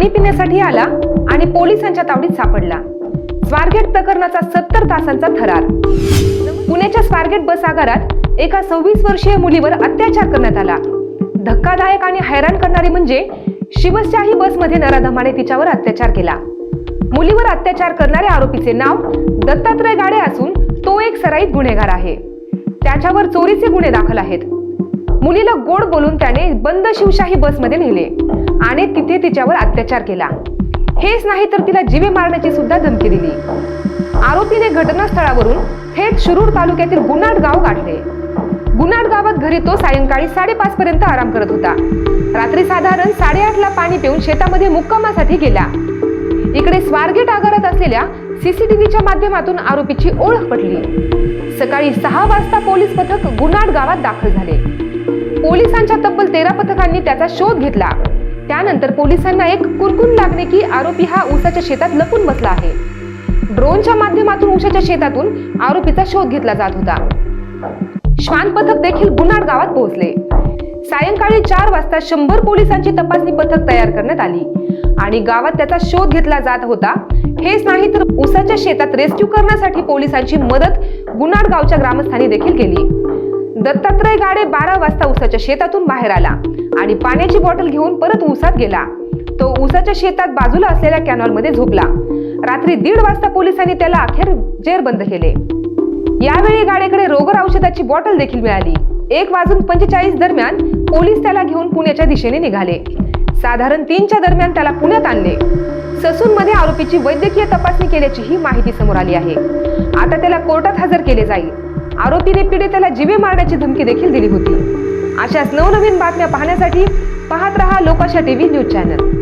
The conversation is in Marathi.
पाणी पिण्यासाठी आला आणि पोलिसांच्या तावडीत सापडला. स्वारगेट प्रकरणाचा सत्तर तासांचा थरार. पुण्याच्या स्वारगेट बस आगारात एका सव्वीस वर्षीय मुलीवर अत्याचार करण्यात आला. धक्कादायक आणि हैराण करणारे म्हणजे शिवशाही बसमध्ये नराधमाने तिच्यावर अत्याचार केला. मुलीवर अत्याचार करणाऱ्या आरोपीचे नाव दत्तात्रय गाडे असून तो एक सराईत गुन्हेगार आहे. त्याच्यावर चोरीचे गुन्हे दाखल आहेत. मुलीला गोड बोलून त्याने बंद शिवशाही बसमध्ये नेले. आणि तिथे तिच्यावर अत्याचार केला. हेच नाही तर तिला जीवे मारण्याची सुद्धा धमकी दिली. आरोपीने घटनास्थळावरून थेट शिरूर तालुक्यातील गुनाड गाव गाठले गुनाड गावात घरी तो सायंकाळी साडेपाच पर्यंत आराम करत होता. रात्री साधारण साडेआठला पाणी पिऊन शेतामध्ये मुक्कामासाठी गेला. इकडे स्वारगेट आगारात असलेल्या सीसीटीव्हीच्या माध्यमातून आरोपीची ओळख पटली. सकाळी सहा वाजता पोलीस पथक गुनाड गावात दाखल झाले. पोलिसांच्या तब्बल तेरा पथकांनी त्याचा शोध घेतला. त्यानंतर पोलिसांना एक कुरकुन लागणे की आरोपी हा ऊसाच्या शेतात लपून बसला आहे. ड्रोनच्या माध्यमातून ऊसाच्या शेतातून आरोपीचा शोध घेतला जात होता. श्वान पथक देखील गुन्हाड गावात पोहोचले. सायंकाळी चार वाजता शंभर पोलिसांची तपासणी पथक तयार करण्यात आली. आणि गावात त्याचा शोध घेतला जात होता. हेच नाही तर ऊसाच्या शेतात रेस्क्यू करण्यासाठी पोलिसांची मदत गुन्हाड गावच्या ग्रामस्थांनी देखील केली. दत्तात्रय गाडे बारा वाजता उसाच्या शेतातून बाहेर आला आणि पाण्याची बॉटल घेऊन परत उसात गेला. तो उसाच्या शेतात बाजूला असलेल्या कॅनॉलमध्ये झोपला. रात्री दीड वाजता पोलिसांनी त्याला अखेर जेरबंद केले. यावेळी गाडेकडे रोगर औषधाची बॉटल देखील मिळाली. एक वाजून पंचेचाळीस दरम्यान पोलीस त्याला घेऊन पुण्याच्या दिशेने निघाले. साधारण तीनच्या दरम्यान त्याला पुण्यात आणले. ससून मध्ये आरोपीची वैद्यकीय तपासणी केल्याची ही माहिती समोर आली आहे. आता त्याला कोर्टात हजर केले जाईल. आरोपीने पीडितेला जीवे मारण्याची धमकी देखील दिली होती. अशाच नवनवीन बातम्या पाहण्यासाठी पाहत रहा लोकाशा टीव्ही न्यूज चॅनल.